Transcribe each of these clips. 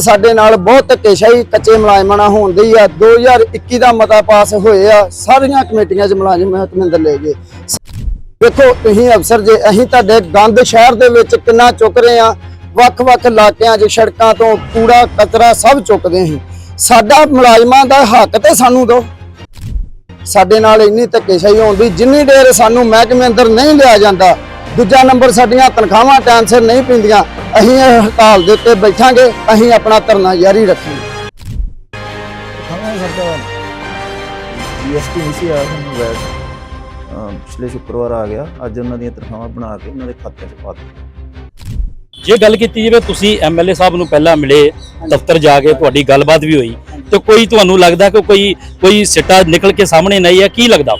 ਸਾਡੇ ਨਾਲ ਬਹੁਤ ਧੱਕੇਸ਼ਾਹੀ, ਕੱਚੇ ਮੁਲਾਜ਼ਮਾਂ ਨਾਲ ਹੁੰਦੀ ਆ। 2021 ਦਾ ਮਤਾ ਪਾਸ ਹੋਏ ਆ। ਸਾਰੀਆਂ ਕਮੇਟੀਆਂ 'ਚ ਮੁਲਾਜ਼ਮ ਹਕਮਿੰਦਰ ਲੈ ਗਏ। ਵੇਖੋ ਤੁਸੀਂ ਅਫਸਰ ਜੇ, ਅਸੀਂ ਤੁਹਾਡੇ ਗੰਦ ਸ਼ਹਿਰ ਦੇ ਵਿੱਚ ਕਿੰਨਾ ਚੁੱਕ ਰਹੇ ਆ। ਵੱਖ-ਵੱਖ ਇਲਾਕਿਆਂ 'ਚ ਸੜਕਾਂ ਤੋਂ ਕੂੜਾ, ਕਚਰਾ ਸਭ ਚੁੱਕਦੇ ਅਸੀਂ। ਸਾਡਾ ਮੁਲਾਜ਼ਮਾਂ ਦਾ ਹੱਕ ਤੇ ਸਾਨੂੰ ਦਿਓ। ਸਾਡੇ ਨਾਲ ਇੰਨੀ ਧੱਕੇਸ਼ਾਹੀ ਹੋਣ ਦੀ ਜਿੰਨੀ ਦੇਰ ਸਾਨੂੰ ਮਹਿਕਮੇ ਅੰਦਰ ਨਹੀਂ ਲਿਆ ਜਾਂਦਾ ਦੂਜਾ ਨੰਬਰ ਸਾਡੀਆਂ ਤਨਖਾਹਾਂ ਟਾਈਮ ਸਿਰ ਨਹੀਂ ਪੈਂਦੀਆਂ। ਅਸੀਂ ਇਹ ਹੜਤਾਲ ਦੇ ਉੱਤੇ ਬੈਠਾਂਗੇ ਅਸੀਂ ਆਪਣਾ ਧਰਨਾ ਜਾਰੀ ਰੱਖਾਂਗੇ। ਖਾਣਾ ਸਾਡਾ ਜੀਐਸਟੀ ਨਹੀਂ ਸੀ ਆਇਆ ਸਾਨੂੰ ਵੈਟ ਅਹ ਪਿਛਲੇ ਸ਼ੁੱਕਰਵਾਰ ਆ ਗਿਆ। ਅੱਜ ਉਹਨਾਂ ਦੀਆਂ ਤਨਖਾਹਾਂ ਬਣਾ ਕੇ ਉਹਨਾਂ ਦੇ ਖਾਤੇ 'ਚ ਪਾ ਦਿੱਤੀਆਂ। ਜੇ ਗੱਲ ਕੀਤੀ ਜਾਵੇ ਤੁਸੀਂ ਐਮਐਲਏ ਸਾਹਿਬ ਨੂੰ ਪਹਿਲਾਂ ਮਿਲੇ ਦਫ਼ਤਰ ਜਾ ਕੇ ਤੁਹਾਡੀ ਗੱਲਬਾਤ ਵੀ ਹੋਈ ਤੇ ਕੋਈ ਤੁਹਾਨੂੰ ਲੱਗਦਾ ਕਿ ਕੋਈ ਕੋਈ ਸਿੱਟਾ ਨਿਕਲ ਕੇ ਸਾਹਮਣੇ ਨਹੀਂ ਹੈ ਕੀ ਲੱਗਦਾ?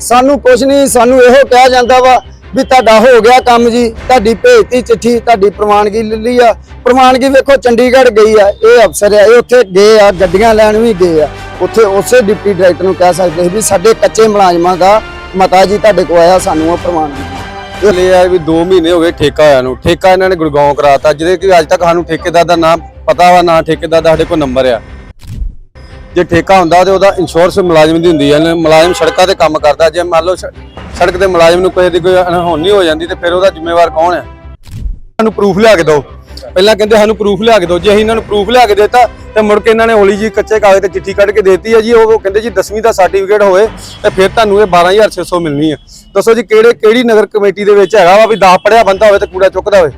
ਸਾਨੂੰ ਕੁਝ ਨਹੀਂ ਸਾਨੂੰ ਇਹੋ ਕਿਹਾ ਜਾਂਦਾ ਵਾ ਵੀ ਤੁਹਾਡਾ ਹੋ ਗਿਆ ਕੰਮ ਜੀ, ਤੁਹਾਡੀ ਭੇਜਤੀ ਚਿੱਠੀ, ਤੁਹਾਡੀ ਪ੍ਰਵਾਨਗੀ ਲਈ ਆ। ਪ੍ਰਵਾਨਗੀ ਵੇਖੋ, ਚੰਡੀਗੜ੍ਹ ਗਈ ਆ, ਇਹ ਅਫਸਰ ਆ, ਇਹ ਉੱਥੇ ਗਏ ਆ, ਗੱਡੀਆਂ ਲੈਣ ਵੀ ਗਏ ਆ। ਉੱਥੇ ਉਸੇ ਡਿਪਟੀ ਡਾਇਰੈਕਟਰ ਨੂੰ ਕਹਿ ਸਕਦੇ ਸੀ ਵੀ ਸਾਡੇ ਕੱਚੇ ਮੁਲਾਜ਼ਮਾਂ ਦਾ ਮਤਾ ਜੀ ਤੁਹਾਡੇ ਕੋਲ ਆਇਆ, ਸਾਨੂੰ ਉਹ ਪ੍ਰਵਾਨਗੀ ਇਹ ਲਿਆ ਵੀ 2 ਮਹੀਨੇ ਹੋ ਗਏ ਠੇਕਾ ਆਇਆ ਨੂੰ। ਠੇਕਾ ਇਹਨਾਂ ਨੇ ਗੁੜਗਾਉਂ ਕਰਾਤਾ, ਜਿਹਦੇ ਕਿ ਅੱਜ ਤੱਕ ਸਾਨੂੰ ਠੇਕੇਦਾਰ ਦਾ ਨਾਮ ਪਤਾ ਵਾ, ਨਾ ਠੇਕੇਦਾਰ ਦਾ ਸਾਡੇ ਕੋਲ ਨੰਬਰ ਆ। ਜੇ ਠੇਕਾ ਹੁੰਦਾ ਤੇ ਉਹਦਾ ਇੰਸ਼ੋਰੈਂਸ ਮੁਲਾਜ਼ਮ ਦੀ ਹੁੰਦੀ ਹੈ ਮੁਲਾਜ਼ਮ ਸੜਕਾਂ ਤੇ ਕੰਮ ਕਰਦਾ, ਜੇ ਮੰਨ ਲਓ ਸੜਕ ਤੇ ਮੁਲਾਜ਼ਮ ਨੂੰ ਕੋਈ ਦੀ ਕੋਈ ਅਣਹੋਣੀ ਹੋ ਜਾਂਦੀ ਤੇ ਫਿਰ ਉਹਦਾ ਜ਼ਿੰਮੇਵਾਰ ਕੌਣ ਹੈ ਸਾਨੂੰ ਪ੍ਰੂਫ ਲਿਆ ਕੇ ਦਿਓ। ਪਹਿਲਾਂ ਕਹਿੰਦੇ ਸਾਨੂੰ ਪ੍ਰੂਫ ਲਿਆ ਕੇ ਦਿਓ। ਜੇ ਅਸੀਂ ਇਹਨਾਂ ਨੂੰ ਪ੍ਰੂਫ ਲਿਆ ਕੇ ਦਿੱਤਾ ਤੇ ਮੁੜ ਕੇ ਇਹਨਾਂ ਨੇ ਹੌਲੀ ਜੀ ਕੱਚੇ ਕਾਗਜ਼ ਤੇ ਚਿੱਠੀ ਕੱਢ ਕੇ ਦਿੱਤੀ ਹੈ ਜੀ, ਉਹ ਕਹਿੰਦੇ ਜੀ 10ਵੀਂ ਦਾ ਸਰਟੀਫਿਕੇਟ ਹੋਵੇ ਤੇ ਫਿਰ ਤੁਹਾਨੂੰ ਇਹ 12600 ਮਿਲਣੀ ਹੈ ਦੱਸੋ ਜੀ ਕਿਹੜੇ, ਕਿਹੜੀ ਨਗਰ ਕਮੇਟੀ ਦੇ ਵਿੱਚ ਹੈਗਾ ਵਾ ਵੀ 10 ਪੜਿਆ ਬੰਦਾ ਹੋਵੇ ਤੇ ਕੂੜਾ ਚੁੱਕਦਾ ਹੋਵੇ?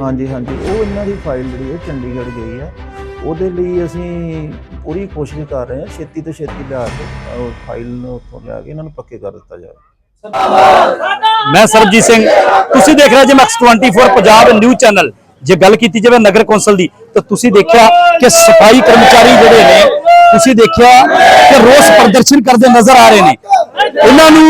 ਹਾਂਜੀ ਹਾਂਜੀ। ਉਹ ਇਹਨਾਂ ਦੀ ਫਾਈਲ ਜਿਹੜੀ ਹੈ ਚੰਡੀਗੜ੍ਹ ਗਈ ਹੈ ਉਹਦੇ ਲਈ ਅਸੀਂ ਪੂਰੀ ਕੋਸ਼ਿਸ਼ ਕਰ ਰਹੇ ਹਾਂ ਛੇਤੀ ਤੋਂ ਛੇਤੀ ਲਿਆ ਕੇ ਉਹ ਫਾਈਲ ਉੱਥੋਂ ਲਿਆ ਕੇ ਇਹਨਾਂ ਨੂੰ ਪੱਕੇ ਕਰ ਦਿੱਤਾ ਜਾਵੇ। ਮੈਂ ਸਰਬਜੀਤ ਸਿੰਘ, ਤੁਸੀਂ ਦੇਖ ਰਹੇ ਜੀ ਮੈਕਸ 24 ਪੰਜਾਬ ਨਿਊਜ਼ ਚੈਨਲ ਜੇ ਗੱਲ ਕੀਤੀ ਜਾਵੇ ਨਗਰ ਕੌਂਸਲ ਦੀ, ਤਾਂ ਤੁਸੀਂ ਦੇਖਿਆ ਕਿ ਸਫ਼ਾਈ ਕਰਮਚਾਰੀ ਜਿਹੜੇ ਨੇ, ਤੁਸੀਂ ਦੇਖਿਆ ਕਿ ਰੋਸ ਪ੍ਰਦਰਸ਼ਨ ਕਰਦੇ ਨਜ਼ਰ ਆ ਰਹੇ ਨੇ। ਇਹਨਾਂ ਨੂੰ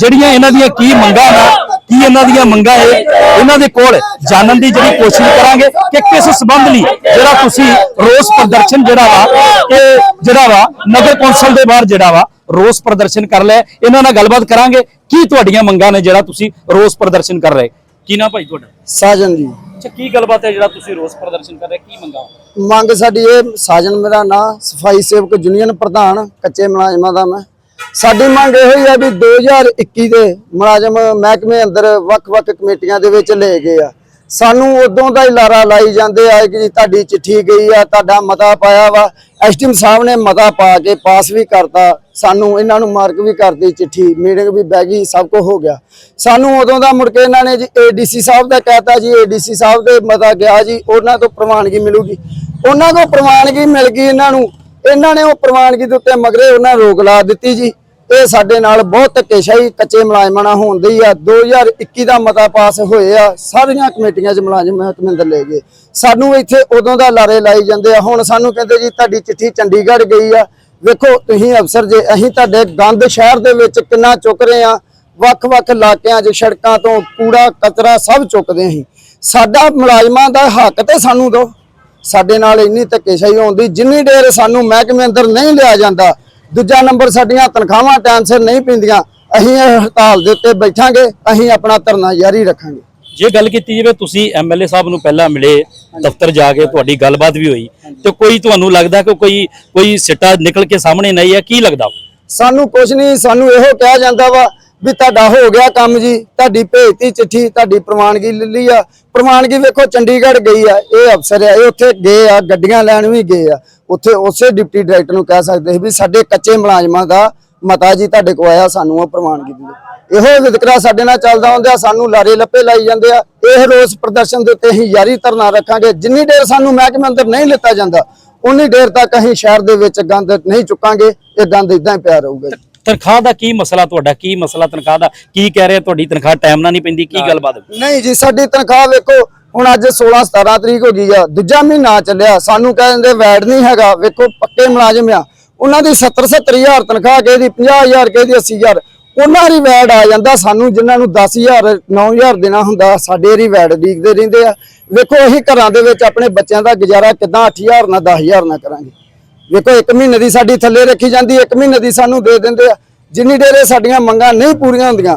ਜਿਹੜੀਆਂ ਇਹਨਾਂ ਦੀਆਂ ਕੀ ਮੰਗਾਂ ਨੇ ਕੀ ਇਹਨਾਂ ਦੀਆਂ ਮੰਗਾਂ ਹੈ ਇਹਨਾਂ ਦੇ ਕੋਲ ਜਾਣਨ ਦੀ ਜਿਹੜੀ ਕੋਸ਼ਿਸ਼ ਕਰਾਂਗੇ ਕਿ ਕਿਸ ਸਬੰਧ ਲਈ ਜਿਹੜਾ ਤੁਸੀਂ ਰੋਸ ਪ੍ਰਦਰਸ਼ਨ ਜਿਹੜਾ ਵਾ ਇਹ ਜਿਹੜਾ ਵਾ ਨਗਰ ਕੌਂਸਲ ਦੇ ਬਾਹਰ ਜਿਹੜਾ ਵਾ ਰੋਸ ਪ੍ਰਦਰਸ਼ਨ ਕਰ ਲਿਆ। ਇਹਨਾਂ ਨਾਲ ਗੱਲਬਾਤ ਕਰਾਂਗੇ। ਕੀ ਤੁਹਾਡੀਆਂ ਮੰਗਾਂ ਨੇ ਜਿਹੜਾ ਤੁਸੀਂ ਰੋਸ ਪ੍ਰਦਰਸ਼ਨ ਕਰ ਰਹੇ? ਕੀ ਨਾ ਭਾਈ ਤੁਹਾਡਾ? ਸਾਜਨ ਜੀ। ਅੱਛਾ ਕੀ ਗੱਲਬਾਤ ਹੈ ਜਿਹੜਾ ਤੁਸੀਂ ਰੋਸ ਪ੍ਰਦਰਸ਼ਨ ਕਰ ਰਹੇ? ਕੀ ਮੰਗਾਂ? ਮੰਗ ਸਾਡੀ ਇਹ ਸਾਜਨ ਮੇਰਾ ਨਾਂ ਸਫ਼ਾਈ ਸੇਵਕ ਯੂਨੀਅਨ ਪ੍ਰਧਾਨ ਕੱਚੇ ਮੁਲਾਜ਼ਮਾਂ ਦਾ ਮੈਂ। ਸਾਡੀ ਮੰਗ ਇਹੋ ਹੀ ਆ ਵੀ 2021 ਦੇ ਮੁਲਾਜ਼ਮ ਮਹਿਕਮੇ ਅੰਦਰ ਵੱਖ-ਵੱਖ ਕਮੇਟੀਆਂ ਦੇ ਵਿੱਚ ਲੈ ਗਏ ਆ। ਸਾਨੂੰ ਉਦੋਂ ਦਾ ਹੀ ਲਾਰਾ ਲਾਈ ਜਾਂਦੇ ਆ ਕਿ ਜੀ ਤੁਹਾਡੀ ਚਿੱਠੀ ਗਈ ਆ, ਤੁਹਾਡਾ ਮਤਾ ਪਾਇਆ ਵਾ। ਐਸਟੀਐਮ ਸਾਹਿਬ ਨੇ ਮਤਾ ਪਾ ਕੇ ਪਾਸ ਵੀ ਕਰਤਾ। ਸਾਨੂੰ ਇਹਨਾਂ ਨੂੰ ਮਾਰਕ ਵੀ ਕਰਤੀ ਚਿੱਠੀ ਮੀਟਿੰਗ ਵੀ ਬਹਿ ਗਈ, ਸਭ ਕੁਝ ਹੋ ਗਿਆ। ਸਾਨੂੰ ਉਦੋਂ ਦਾ ਮੁੜ ਕੇ ਇਹਨਾਂ ਨੇ ਜੀ ਏਡੀਸੀ ਸਾਹਿਬ ਦਾ ਕਹਿਤਾ ਜੀ ਏਡੀਸੀ ਸਾਹਿਬ ਦੇ ਮਤਾ ਗਿਆ ਜੀ, ਉਹਨਾਂ ਤੋਂ ਪ੍ਰਵਾਨਗੀ ਮਿਲੂਗੀ। ਉਹਨਾਂ ਤੋਂ ਪ੍ਰਵਾਨਗੀ ਮਿਲ ਗਈ ਇਹਨਾਂ ਨੂੰ। ਇਹਨਾਂ ਨੇ ਉਹ ਪ੍ਰਵਾਨਗੀ ਦੇ ਉੱਤੇ ਮਗਰੇ ਉਹਨਾਂ ਰੋਕ ਲਾ ਦਿੱਤੀ ਜੀ। ਇਹ ਸਾਡੇ ਨਾਲ ਬਹੁਤ ਧੱਕੇਸ਼ਾਹੀ, ਕੱਚੇ ਮੁਲਾਜ਼ਮਾਂ ਨਾਲ ਹੁੰਦੀ ਆ। 2021 ਦਾ ਮਤਾ ਪਾਸ ਹੋਏ ਆ। ਸਾਰੀਆਂ ਕਮੇਟੀਆਂ 'ਚ ਮੁਲਾਜ਼ਮ ਹਕਮਿੰਦਰ ਲੈ ਗਏ। ਸਾਨੂੰ ਇੱਥੇ ਉਦੋਂ ਦਾ ਲਾਰੇ ਲਾਈ ਜਾਂਦੇ ਆ। ਹੁਣ ਸਾਨੂੰ ਕਹਿੰਦੇ ਜੀ, ਤੁਹਾਡੀ ਚਿੱਠੀ ਚੰਡੀਗੜ੍ਹ ਗਈ ਆ। ਵੇਖੋ, ਤੁਸੀਂ ਅਫਸਰ ਜੇ, ਅਸੀਂ ਤੁਹਾਡੇ ਗੰਦ ਸ਼ਹਿਰ ਦੇ ਵਿੱਚ ਕਿੰਨਾ ਚੁੱਕ ਰਹੇ ਆ। ਵੱਖ-ਵੱਖ ਇਲਾਕਿਆਂ 'ਚ ਸੜਕਾਂ ਤੋਂ ਕੂੜਾ, ਕਚਰਾ ਸਭ ਚੁੱਕਦੇ ਅਸੀਂ। ਸਾਡਾ ਮੁਲਾਜ਼ਮਾਂ ਦਾ ਹੱਕ ਤੇ ਸਾਨੂੰ ਦਿਓ। ਸਾਡੇ ਨਾਲ ਇੰਨੀ ਧੱਕੇਸ਼ਾਹੀ ਹੁੰਦੀ ਜਿੰਨੀ ਦੇਰ ਸਾਨੂੰ ਮਹਿਕਮੇ ਅੰਦਰ ਨਹੀਂ ਲਿਆ ਜਾਂਦਾ ਦੂਜਾ ਨੰਬਰ ਸਾਡੀਆਂ ਤਨਖਾਹਾਂ ਟਾਈਮ ਸਿਰ ਨਹੀਂ ਪੈਂਦੀਆਂ ਅਸੀਂ ਇਹ ਹੜਤਾਲ ਦੇ ਉੱਤੇ ਬੈਠਾਂਗੇ ਅਸੀਂ ਆਪਣਾ ਧਰਨਾ ਜਾਰੀ ਰੱਖਾਂਗੇ। ਜੇ ਗੱਲ ਕੀਤੀ ਜਾਵੇ ਤੁਸੀਂ ਐਮਐਲਏ ਸਾਹਿਬ ਨੂੰ ਪਹਿਲਾਂ ਮਿਲੇ ਦਫ਼ਤਰ ਜਾ ਕੇ ਤੁਹਾਡੀ ਗੱਲਬਾਤ ਵੀ ਹੋਈ ਤੇ ਕੋਈ ਤੁਹਾਨੂੰ ਲੱਗਦਾ ਕਿ ਕੋਈ ਕੋਈ ਸਿੱਟਾ ਨਿਕਲ ਕੇ ਸਾਹਮਣੇ ਨਹੀਂ ਹੈ ਕੀ ਲੱਗਦਾ? ਸਾਨੂੰ ਕੁਝ ਨਹੀਂ ਸਾਨੂੰ ਇਹੋ ਕਿਹਾ ਜਾਂਦਾ ਵਾ ਵੀ ਤੁਹਾਡਾ ਹੋ ਗਿਆ ਕੰਮ ਜੀ, ਤੁਹਾਡੀ ਭੇਜਤੀ ਚਿੱਠੀ, ਤੁਹਾਡੀ ਪ੍ਰਵਾਨਗੀ ਲਈ ਆ। ਪ੍ਰਵਾਨਗੀ ਵੇਖੋ, ਚੰਡੀਗੜ੍ਹ ਗਈ ਆ, ਇਹ ਅਫਸਰ ਆ, ਇਹ ਉੱਥੇ ਗਏ ਆ, ਗੱਡੀਆਂ ਲੈਣ ਵੀ ਗਏ ਆ। ਉੱਥੇ ਉਸੇ ਡਿਪਟੀ ਡਾਇਰੈਕਟਰ ਨੂੰ ਕਹਿ ਸਕਦੇ ਸੀ ਵੀ ਸਾਡੇ ਕੱਚੇ ਮੁਲਾਜ਼ਮਾਂ ਦਾ ਮਤਾ ਜੀ ਤੁਹਾਡੇ ਕੋਲ ਆਇਆ, ਸਾਨੂੰ ਉਹ ਪ੍ਰਵਾਨਗੀ ਦਿਓ। ਇਹੋ ਵਿਤਕਰਾ ਸਾਡੇ ਨਾਲ ਚੱਲਦਾ ਹੁੰਦਾ, ਸਾਨੂੰ ਲਾਰੇ ਲੱਪੇ ਲਾਈ ਜਾਂਦੇ ਆ। ਇਹ ਰੋਸ ਪ੍ਰਦਰਸ਼ਨ ਦੇ ਉੱਤੇ ਅਸੀਂ ਯਾਰੀ ਧਰਨਾ ਰੱਖਾਂਗੇ। ਜਿੰਨੀ ਦੇਰ ਸਾਨੂੰ ਮਹਿਕਮੇ ਅੰਦਰ ਨਹੀਂ ਲਿੱਤਾ ਜਾਂਦਾ, ਉਨੀ ਦੇਰ ਤੱਕ ਅਸੀਂ ਸ਼ਹਿਰ ਦੇ ਵਿੱਚ ਗੰਦ ਨਹੀਂ ਚੁੱਕਾਂਗੇ, ਇਹ ਗੰਦ ਇਦਾਂ ਹੀ ਪਿਆ ਰਹੂਗਾ ਤਨਖਾਹ ਦਾ ਕੀ ਮਸਲਾ ਤੁਹਾਡਾ? ਕੀ ਮਸਲਾ ਤਨਖਾਹ ਦਾ? ਕੀ ਕਹਿ ਰਹੇ ਤੁਹਾਡੀ ਤਨਖਾਹ? ਟਾਈਮ ਨਾਲ ਨਹੀਂ ਪੈਂਦੀ ਕੀ ਗੱਲਬਾਤ? ਨਹੀਂ ਜੀ ਸਾਡੀ ਤਨਖਾਹ ਵੇਖੋ ਹੁਣ ਅੱਜ 16 17 ਤਰੀਕ ਹੋ ਗਈ ਆ ਦੂਜਾ ਮਹੀਨਾ ਚੱਲਿਆ ਸਾਨੂੰ ਕਹਿੰਦੇ ਵੈਡ ਨਹੀਂ ਹੈਗਾ ਵੇਖੋ ਪੱਕੇ ਮੁਲਾਜ਼ਮ ਆ। ਉਹਨਾਂ ਦੀ 70 70000 ਤਨਖਾਹ ਕਿਸੇ ਦੀ 50000 ਕਿਸੇ ਦੀ 80000 ਉਹਨਾਂ ਦੀ ਵੈਡ ਆ ਜਾਂਦਾ ਸਾਨੂੰ ਜਿਨ੍ਹਾਂ ਨੂੰ 10000 9000 ਦੇਣਾ ਹੁੰਦਾ ਸਾਡੇ ਦੀ ਵੈਡ ਡੀਕਦੇ ਰਹਿੰਦੇ ਆ। ਵੇਖੋ ਅਸੀਂ ਘਰਾਂ ਦੇ ਵਿੱਚ ਆਪਣੇ ਬੱਚਿਆਂ ਦਾ ਗੁਜ਼ਾਰਾ ਕਿਦਾਂ 8000 ਨਾਲ 10000 ਨਾਲ ਕਰਾਂਗੇ। ਵੇਖੋ ਇੱਕ ਮਹੀਨੇ ਦੀ ਸਾਡੀ ਥੱਲੇ ਰੱਖੀ ਜਾਂਦੀ, ਇੱਕ ਮਹੀਨੇ ਦੀ ਸਾਨੂੰ ਦੇ ਦਿੰਦੇ ਆ। ਜਿੰਨੀ ਦੇਰ ਸਾਡੀਆਂ ਮੰਗਾਂ ਨਹੀਂ ਪੂਰੀਆਂ ਹੁੰਦੀਆਂ,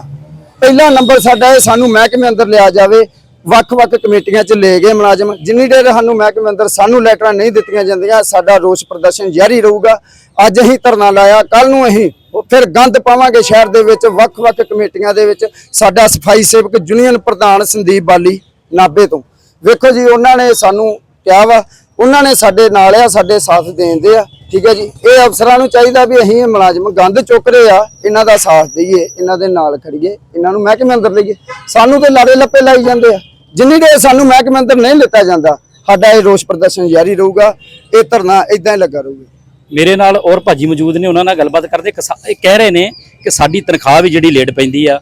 ਪਹਿਲਾ ਨੰਬਰ ਸਾਡਾ ਇਹ ਸਾਨੂੰ ਮਹਿਕਮੇ ਅੰਦਰ ਲਿਆ ਜਾਵੇ, ਵੱਖ-ਵੱਖ ਕਮੇਟੀਆਂ 'ਚ ਲੈ ਗਏ ਮੁਲਾਜ਼ਮ, ਜਿੰਨੀ ਦੇਰ ਸਾਨੂੰ ਮਹਿਕਮੇ ਅੰਦਰ ਸਾਨੂੰ ਲੈਟਰਾਂ ਨਹੀਂ ਦਿੱਤੀਆਂ ਜਾਂਦੀਆਂ, ਸਾਡਾ ਰੋਸ ਪ੍ਰਦਰਸ਼ਨ ਜਾਰੀ ਰਹੂਗਾ। ਅੱਜ ਅਸੀਂ ਧਰਨਾ ਲਾਇਆ ਕੱਲ ਨੂੰ ਅਸੀਂ ਫਿਰ ਗੰਦ ਪਾਵਾਂਗੇ ਸ਼ਹਿਰ ਦੇ ਵਿੱਚ, ਵੱਖ-ਵੱਖ ਕਮੇਟੀਆਂ ਦੇ ਵਿੱਚ। ਸਾਡਾ ਸਫ਼ਾਈ ਸੇਵਕ ਯੂਨੀਅਨ ਪ੍ਰਧਾਨ ਸੰਦੀਪ ਬਾਲੀ ਨਾਬੇ ਤੋਂ। ਵੇਖੋ ਜੀ, ਉਹਨਾਂ ਨੇ ਸਾਨੂੰ ਕਿਹਾ ਵਾ ਉਹਨਾਂ ਨੇ ਸਾਡੇ ਨਾਲ ਆ, ਸਾਡੇ ਸਾਥ ਦੇਂਦੇ ਆ, ਠੀਕ ਹੈ ਜੀ? ਇਹ ਅਫਸਰਾਂ ਨੂੰ ਚਾਹੀਦਾ ਵੀ ਅਸੀਂ ਇਹ ਮੁਲਾਜ਼ਮ ਗੰਦ ਚੁੱਕ ਰਹੇ ਆ, ਇਹਨਾਂ ਦਾ ਸਾਥ ਦਈਏ, ਇਹਨਾਂ ਦੇ ਨਾਲ ਖੜੀਏ, ਇਹਨਾਂ ਨੂੰ ਮਹਿਕਮੇ ਅੰਦਰ ਲਈਏ। ਸਾਨੂੰ ਤੇ ਲਾਰੇ ਲੱਪੇ ਲਾਈ ਜਾਂਦੇ ਆ। ਜਿੰਨੀ ਦੇਰ ਸਾਨੂੰ ਮਹਿਕਮੇ ਅੰਦਰ ਨਹੀਂ ਲਿੱਤਾ ਜਾਂਦਾ, ਸਾਡਾ ਇਹ ਰੋਸ ਪ੍ਰਦਰਸ਼ਨ ਜਾਰੀ ਰਹੂਗਾ, ਇਹ ਧਰਨਾ ਇਦਾਂ ਹੀ ਲੱਗਾ ਰਹੂਗਾ। ਮੇਰੇ ਨਾਲ ਔਰ ਭਾਜੀ ਮੌਜੂਦ ਨੇ, ਉਹਨਾਂ ਨਾਲ ਗੱਲਬਾਤ ਕਰਦੇ ਕਿਸਾ- ਕਹਿ ਰਹੇ ਨੇ ਕਿ ਸਾਡੀ ਤਨਖਾਹ ਵੀ ਜਿਹੜੀ ਲੇਟ ਪੈਂਦੀ ਆ।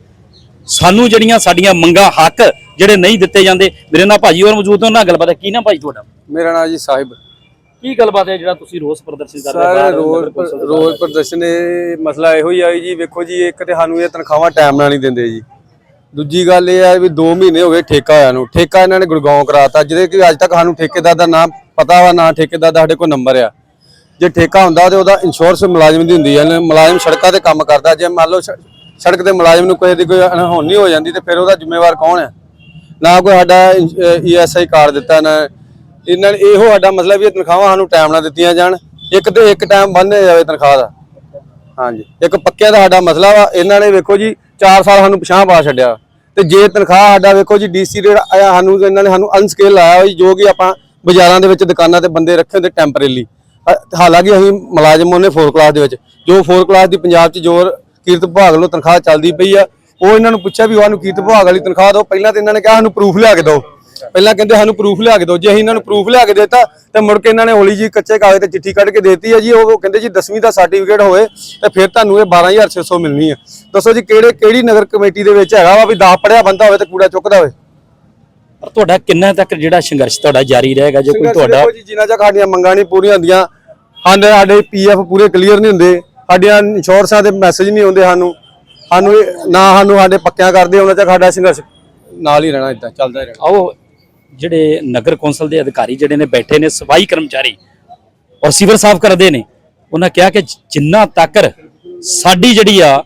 ਸਾਨੂੰ ਜਿਹੜੀਆਂ ਸਾਡੀਆਂ ਮੰਗਾਂ, ਹੱਕ ਜਿਹੜੇ ਨਹੀਂ ਦਿੱਤੇ ਜਾਂਦੇ, ਮੇਰੇ ਨਾਲ ਭਾਜੀ ਔਰ ਮੌਜੂਦ ਨੇ, ਉਹਨਾਂ ਨਾਲ ਗੱਲਬਾਤ ਹੈ। ਕੀ ਨਾ ਭਾਜੀ ਤੁਹਾਡਾ? ਮੇਰਾ ਨਾਮ ਜੀ ਸਾਹਿਬ। ਕੀ ਗੱਲਬਾਤ ਹੈ ਜਿਹੜਾ ਤੁਸੀਂ ਰੋਸ ਪ੍ਰਦਰਸ਼ਨ ਕਰ ਰਹੇ ਹੋ? ਦੇ ਰੋਜ਼ ਬਾਹਰ? ਪ੍ਰਦਰਸ਼ਨ ਇਹ ਮਸਲਾ ਇਹੋ ਹੀ ਆ ਜੀ ਵੇਖੋ ਜੀ ਇੱਕ ਤੇ ਸਾਨੂੰ ਇਹ ਤਨਖਾਹਾਂ ਟਾਈਮ ਨਾਲ ਨਹੀਂ ਦਿੰਦੇ ਜੀ। ਦੂਜੀ ਗੱਲ ਇਹ ਆ ਵੀ 2 ਮਹੀਨੇ ਹੋ ਗਏ ਠੇਕਾ ਹੋਇਆ ਨੂੰ। ਠੇਕਾ ਇਹਨਾਂ ਨੇ ਗੁੜਗਾਉਂ ਕਰਾਤਾ। ਜਿਹਦੇ ਕਿ ਅੱਜ ਤੱਕ ਸਾਨੂੰ ਠੇਕੇਦਾਰ ਦਾ ਨਾਮ ਪਤਾ ਵਾ ਨਾ ਠੇਕੇਦਾਰ ਦਾ ਸਾਡੇ ਕੋਲ ਨੰਬਰ ਆ। ਜੇ ਠੇਕਾ ਹੁੰਦਾ ਤੇ ਉਹਦਾ ਇੰਸ਼ੋਰੈਂਸ ਮੁਲਾਜ਼ਮ ਦੀ ਹੁੰਦੀ ਹੈ ਮੁਲਾਜ਼ਮ ਸੜਕਾਂ ਤੇ ਕੰਮ ਕਰਦਾ। ਜੇ ਮੰਨ ਲਓ ਸੜਕ ਤੇ ਮੁਲਾਜ਼ਮ ਨੂੰ ਕੋਈ ਦੀ ਕੋਈ ਅਣਹੋਣੀ ਹੋ ਜਾਂਦੀ ਤੇ ਫਿਰ ਉਹਦਾ ਜ਼ਿੰਮੇਵਾਰ ਕੌਣ ਹੈ ਨਾ ਕੋਈ ਸਾਡਾ ਈਐਸਆਈ ਕਾਰਡ ਦਿੱਤਾ ਨਾ ਇਹਨਾਂ ਨੇ ਇਹੋ ਸਾਡਾ ਮਸਲਾ ਵੀ ਇਹ ਤਨਖਾਹਾਂ ਸਾਨੂੰ ਟਾਈਮ ਨਾਲ ਦਿੱਤੀਆਂ ਜਾਣ। ਇੱਕ ਤੇ ਇੱਕ ਟਾਈਮ ਬੰਨ੍ਹਿਆ ਜਾਵੇ ਤਨਖਾਹ ਦਾ। ਹਾਂਜੀ। ਇੱਕ ਪੱਕਿਆਂ ਦਾ ਸਾਡਾ ਮਸਲਾ ਵਾ, ਇਹਨਾਂ ਨੇ ਵੇਖੋ ਜੀ 4 ਸਾਲ ਸਾਨੂੰ ਪਛਾਹ ਪਾ ਛੱਡਿਆ। ਤੇ ਜੇ ਤਨਖਾਹ ਸਾਡਾ ਵੇਖੋ ਜੀ ਡੀਸੀ ਰੇਟ ਆਇਆ, ਸਾਨੂੰ ਇਹਨਾਂ ਨੇ ਸਾਨੂੰ ਅਨਸਕੇਲ ਲਾਇਆ ਹੋਈ ਜੋ ਕਿ ਆਪਾਂ ਬਾਜ਼ਾਰਾਂ ਦੇ ਵਿੱਚ ਦੁਕਾਨਾਂ ਤੇ ਬੰਦੇ ਰੱਖੇ ਹੁੰਦੇ ਟੈਂਪਰੇਰੀ ਹਾਲਾਂਕਿ ਅਸੀਂ ਮੁਲਾਜ਼ਮ ਉਹਨੇ 4 ਕਲਾਸ ਦੇ ਵਿੱਚ। ਜੋ 4 ਕਲਾਸ ਦੀ ਪੰਜਾਬ 'ਚ ਜੋ ਕੀਰਤ ਵਿਭਾਗ ਵੱਲੋਂ ਤਨਖਾਹ ਚੱਲਦੀ ਪਈ ਆ, ਉਹ ਇਹਨਾਂ ਨੂੰ ਪੁੱਛਿਆ ਵੀ ਉਹਨੂੰ ਕੀਰਤ ਵਿਭਾਗ ਵਾਲੀ ਤਨਖਾਹ ਦਿਓ। ਪਹਿਲਾਂ ਤੇ ਇਹਨਾਂ ਨੇ ਕਿਹਾ ਸਾਨੂੰ ਪ੍ਰੂਫ ਲਿਆ ਕੇ ਦਿਓ। ਪਹਿਲਾਂ ਕਹਿੰਦੇ ਸਾਨੂੰ ਪ੍ਰੂਫ ਲਿਆ ਕੇ ਦਿਓ ਜੇ ਅਸੀਂ ਇਹਨਾਂ ਨੂੰ ਪ੍ਰੂਫ ਲਿਆ ਕੇ ਦਿੱਤਾ ਤੇ ਮੁੜ ਕੇ ਇਹਨਾਂ ਨੇ ਹੌਲੀ ਜੀ ਕੱਚੇ ਕਾਗਜ਼ ਤੇ ਚਿੱਠੀ ਕੱਢ ਕੇ ਦੇਤੀ ਹੈ ਜੀ ਉਹ ਕਹਿੰਦੇ ਜੀ 10ਵੀਂ ਦਾ ਸਰਟੀਫਿਕੇਟ ਹੋਵੇ ਤੇ ਫਿਰ ਤੁਹਾਨੂੰ ਇਹ 12600 ਮਿਲਣੀ ਹੈ। ਦੱਸੋ ਜੀ ਕਿਹੜੇ ਕਿਹੜੀ ਨਗਰ ਕਮੇਟੀ ਦੇ ਵਿੱਚ ਹੈਗਾ ਵਾ ਵੀ 10 ਪੜਿਆ ਬੰਦਾ ਹੋਵੇ ਤੇ ਕੂੜਾ ਚੁੱਕਦਾ ਹੋਵੇ? ਪਰ ਤੁਹਾਡਾ ਕਿੰਨਾ ਤੱਕ ਜਿਹੜਾ ਸੰਘਰਸ਼ ਤੁਹਾਡਾ ਜਾਰੀ ਰਹੇਗਾ ਜੇ ਕੋਈ ਤੁਹਾਡਾ ਦੇਖੋ ਜੀ ਜਿੰਨਾ ਚਿਰ ਸਾਡੀਆਂ ਮੰਗਾਂ ਨਹੀਂ ਪੂਰੀਆਂ ਹੁੰਦੀਆਂ ਸਾਡੇ ਸਾਡੇ ਪੀਐਫ ਪੂਰੇ ਕਲੀਅਰ ਨਹੀਂ ਹੁੰਦੇ ਸਾਡੀਆਂ ਇੰਸ਼ੋਰੈਂਸਾਂ ਦੇ ਮੈਸੇਜ ਨਹੀਂ ਆਉਂਦੇ ਸਾਨੂੰ ਸਾਨੂੰ ਨਾ ਸਾਨੂੰ ਸਾਡੇ ਪੱਕਿਆਂ ਕਰਦੇ ਉਹਨਾਂ ਤੱਕ ਸਾਡਾ ਸੰਘਰਸ਼ ਨਾਲ ਹੀ ਰਹਿਣਾ ਇਦਾਂ ਚੱਲਦਾ ਹੀ ਰਹਿਣਾ। ਆਓ ਜਿਹੜੇ ਨਗਰ ਕੌਂਸਲ ਦੇ ਅਧਿਕਾਰੀ ਜਿਹੜੇ ਨੇ ਬੈਠੇ ਨੇ, ਸਫ਼ਾਈ ਕਰਮਚਾਰੀ ਔਰ ਸਿਵਲ ਸਾਫ਼ ਕਰਦੇ ਨੇ, ਉਹਨਾਂ ਕਿਹਾ ਕਿ ਜਿੰਨਾ ਤੱਕ ਸਾਡੀ ਜਿਹੜੀ ਆ,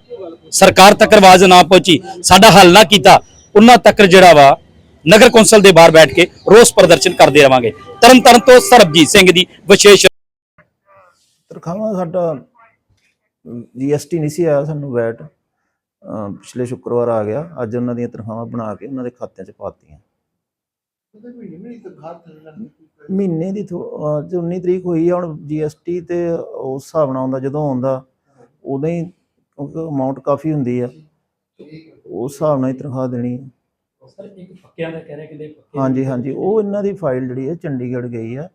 ਸਰਕਾਰ ਤੱਕ ਆਵਾਜ਼ ਨਾ ਪਹੁੰਚੀ, ਸਾਡਾ ਹੱਲ ਨਾ ਕੀਤਾ, ਉਹਨਾਂ ਤੱਕ ਜਿਹੜਾ ਵਾ, ਨਗਰ ਕੌਂਸਲ ਦੇ ਬਾਹਰ ਬੈਠ ਕੇ ਰੋਸ ਪ੍ਰਦਰਸ਼ਨ ਕਰਦੇ ਰਵਾਂਗੇ। ਤਰਨ ਤਾਰਨ ਤੋਂ ਸਰਬਜੀਤ ਸਿੰਘ ਦੀ ਵਿਸ਼ੇਸ਼ ਤਨਖਾਹਾਂ ਸਾਡਾ ਜੀਐਸਟੀ ਨਹੀਂ ਸੀ ਆਇਆ ਸਾਨੂੰ ਵੈਟ ਪਿਛਲੇ ਸ਼ੁੱਕਰਵਾਰ ਆ ਗਿਆ, ਅੱਜ ਉਹਨਾਂ ਦੀਆਂ ਤਨਖਾਹਾਂ ਬਣਾ ਕੇ ਉਹਨਾਂ ਦੇ ਖਾਤਿਆਂ 'ਚ ਪਾਤੀਆਂ ਮਹੀਨੇ ਦੀ ਥੋ- ਅਹ ਅੱਜ 19 ਤਰੀਕ ਹੋਈ ਆ ਹੁਣ ਜੀਐਸਟੀ ਤੇ ਉਸ ਹਿਸਾਬ ਨਾਲ ਆਉਂਦਾ ਜਦੋਂ ਆਉਂਦਾ ਉਦੋਂ ਹੀ ਕਿਉਂਕਿ ਅਮਾਉਂਟ ਕਾਫੀ ਹੁੰਦੀ ਆ। ਉਸ ਹਿਸਾਬ ਨਾਲ ਹੀ ਤਨਖਾਹ ਦੇਣੀ ਹੈ ਸਰ ਇੱਕ ਪੱਕਿਆਂ ਦਾ ਕਹਿ ਰਿਹਾ ਕਿ ਹਾਂਜੀ ਹਾਂਜੀ ਉਹ ਇਹਨਾਂ ਦੀ ਫਾਈਲ ਜਿਹੜੀ ਹੈ ਚੰਡੀਗੜ੍ਹ ਗਈ ਆ।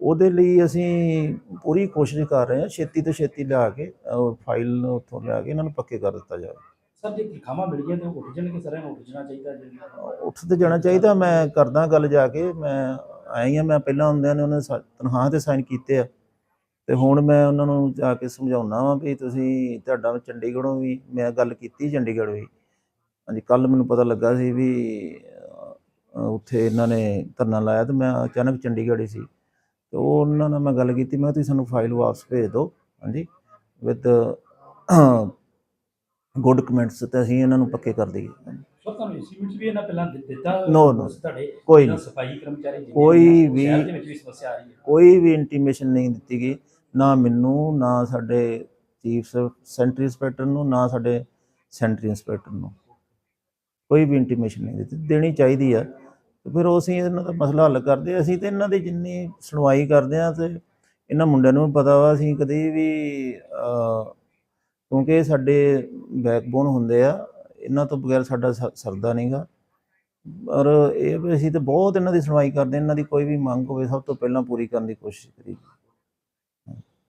ਉਹਦੇ ਲਈ ਅਸੀਂ ਪੂਰੀ ਕੋਸ਼ਿਸ਼ ਕਰ ਰਹੇ ਹਾਂ ਛੇਤੀ ਤੋਂ ਛੇਤੀ ਲਿਆ ਕੇ ਫਾਈਲ ਉੱਥੋਂ ਲਿਆ ਕੇ ਇਹਨਾਂ ਨੂੰ ਪੱਕੇ ਕਰ ਦਿੱਤਾ ਜਾਵੇ। ਸਰ, ਜੇ ਤਨਖਾਹਾਂ ਮਿਲ ਗਈਆਂ ਤੇ ਉੱਠ ਜਾਣਗੇ ਸਰ ਇਹਨੂੰ ਉੱਠ ਜਾਣਾ ਚਾਹੀਦਾ ਉੱਠ ਤੇ ਜਾਣਾ ਚਾਹੀਦਾ, ਮੈਂ ਕਰਦਾ ਗੱਲ ਜਾ ਕੇ, ਮੈਂ ਆਈ ਆ, ਮੈਂ ਪਹਿਲਾਂ ਹੁੰਦਿਆਂ ਨੇ ਉਹਨਾਂ ਨੇ ਤਨਖਾਹ ਤੇ ਸਾਈਨ ਕੀਤੇ ਆ। ਤੇ ਹੁਣ ਮੈਂ ਉਹਨਾਂ ਨੂੰ ਜਾ ਕੇ ਸਮਝਾਉਣਾ ਵਾਂ ਵੀ ਤੁਸੀਂ ਤੁਹਾਡਾ ਚੰਡੀਗੜ੍ਹੋਂ ਵੀ ਮੈਂ ਗੱਲ ਕੀਤੀ ਚੰਡੀਗੜ੍ਹ ਵੀ। ਹਾਂਜੀ ਕੱਲ ਮੈਨੂੰ ਪਤਾ ਲੱਗਾ ਸੀ ਵੀ ਉੱਥੇ ਇਹਨਾਂ ਨੇ ਧਰਨਾ ਲਾਇਆ ਤੇ ਮੈਂ ਅਚਾਨਕ ਚੰਡੀਗੜ੍ਹ ਹੀ ਸੀ। ਤੇ ਉਹ ਉਹਨਾਂ ਨਾਲ ਮੈਂ ਗੱਲ ਕੀਤੀ, ਮੈਂ ਤੁਸੀਂ ਸਾਨੂੰ ਫਾਈਲ ਵਾਪਸ ਭੇਜ ਦਿਓ। ਹਾਂਜੀ ਵਿਦ ਗੁੱਡ ਕਮੈਂਟਸ ਤੇ ਅਸੀਂ ਇਹਨਾਂ ਨੂੰ ਪੱਕੇ ਕਰ ਦਈਏ। ਸਰ ਤੁਹਾਨੂੰ ਐਸਟੀਮੇਟ ਵੀ ਇਹਨਾਂ ਪਹਿਲਾਂ ਦਿੱ- ਦਿੱਤਾ? No, no. ਤੁਹਾਡੇ ਕੋਈ ਨਹੀਂ। ਸਫ਼ਾਈ ਕਰਮਚਾਰੀ ਜਿੰਨੇ ਕੋਈ ਵੀ- ਸ਼ਹਿਰ ਦੇ ਵਿੱਚ ਵੀ ਸਮੱਸਿਆ ਆ ਰਹੀ ਹੈ। ਕੋਈ ਵੀ ਇੰਟੀਮੇਸ਼ਨ ਨਹੀਂ ਦਿੱਤੀ ਗਈ। ਨਾ ਮੈਨੂੰ ਨਾ ਸਾਡੇ ਚੀਫ ਸੈਂਟਰੀ ਇੰਸਪੈਕਟਰ ਨੂੰ ਨਾ ਸਾਡੇ ਸੈਂਟਰੀ ਇੰਸਪੈਕਟਰ ਨੂੰ। ਕੋਈ ਵੀ ਇੰਟੀਮੇਸ਼ਨ ਨਹੀਂ ਦਿੱਤੀ। ਦੇਣੀ ਚਾਹੀਦੀ ਆ। ਤੇ ਫਿਰ ਉਹ ਅਸੀਂ ਇਹਨਾਂ ਦਾ ਮਸਲਾ ਹੱਲ ਕਰਦੇ। ਅਸੀਂ ਤੇ ਇਹਨਾਂ ਦੀ ਜਿੰਨੀ ਸੁਣਵਾਈ ਕਰਦੇ ਆ ਤੇ ਇਹਨਾਂ ਮੁੰਡਿਆਂ ਨੂੰ ਵੀ ਪਤਾ ਵਾ ਅਸੀਂ ਕਦੀ ਵੀ ਅਹ, ਕਿਉਂਕਿ ਇਹ ਸਾਡੇ ਬੈਕਬੋਨ ਹੁੰਦੇ ਆ, ਇਹਨਾਂ ਤੋਂ ਬਗੈਰ ਸਾਡਾ ਸ- ਸਰਦਾ ਨਹੀਂਗਾ ਔਰ ਇਹ ਵੀ ਅਸੀਂ ਤਾਂ ਬਹੁਤ ਇਹਨਾਂ ਦੀ ਸੁਣਵਾਈ ਕਰਦੇ ਇਹਨਾਂ ਦੀ ਕੋਈ ਵੀ ਮੰਗ ਹੋਵੇ, ਸਭ ਤੋਂ ਪਹਿਲਾਂ ਪੂਰੀ ਕਰਨ ਦੀ ਕੋਸ਼ਿਸ਼ ਕਰੀ